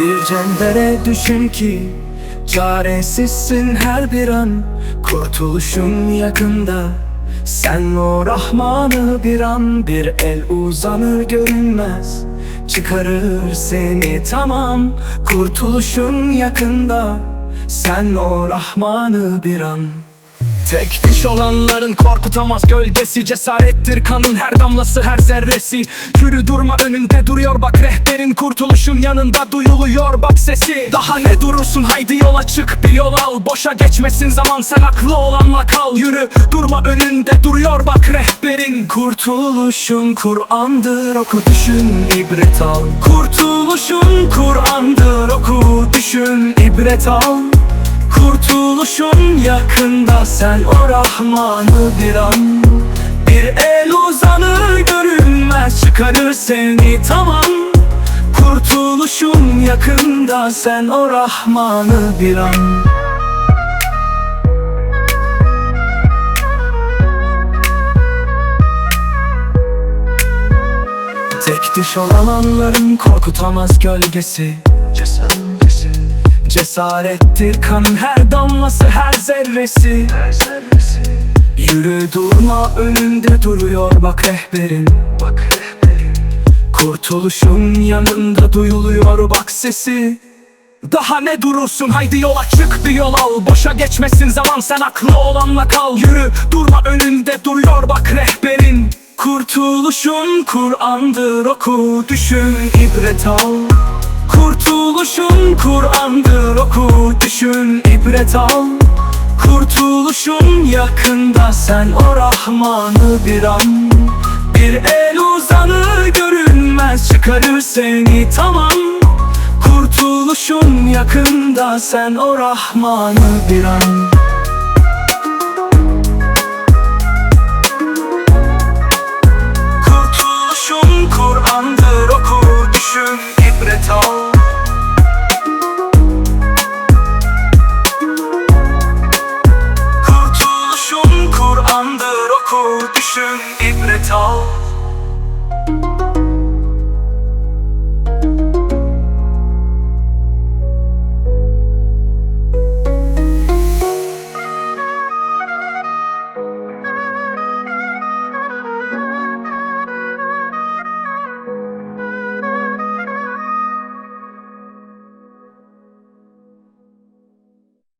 Bir cendere düşün ki Çaresizsin her bir an. Kurtuluşun yakında Sen o Rahman'ı bir an. Bir el uzanır görünmez Çıkarır seni tamam. Kurtuluşun yakında Sen o Rahman'ı bir an Tek diş olanların korkutamaz. Gölgesi Cesarettir kanın her damlası her zerresi. Yürü durma önünde duruyor bak rehberin Kurtuluşun yanında duyuluyor bak sesi. Daha ne durursun haydi yola çık bir yol al. Boşa geçmesin zaman sen aklı olanla kal. Yürü durma önünde duruyor bak rehberin Kurtuluşun Kur'an'dır oku düşün ibret al. Kurtuluşun Kur'an'dır oku düşün ibret al Kurtuluşun yakında sen o Rahman'ı bir an. Bir el uzanır görünmez çıkarır seni tamam. Kurtuluşun yakında sen o Rahman'ı bir an. Tek diş olanların korkutamaz gölgesi. Cesareti Cesarettir kanın her damlası her zerresi. Yürü durma önünde duruyor bak rehberin. Bak rehberin. Kurtuluşun yanında duyuluyor bak sesi. Daha ne durursun haydi yola çık bir yol al. Boşa geçmesin zaman sen aklı olanla kal. Yürü durma önünde duruyor bak rehberin. Kurtuluşun Kur'an'dır oku düşün ibret al Kurtuluşun Kur'an'dır oku düşün ibret al. Kurtuluşun yakında sen o Rahman'ı bir an. Bir el uzanır görünmez çıkarır seni tamam. Kurtuluşun yakında sen o Rahman'ı bir an düşün ibret al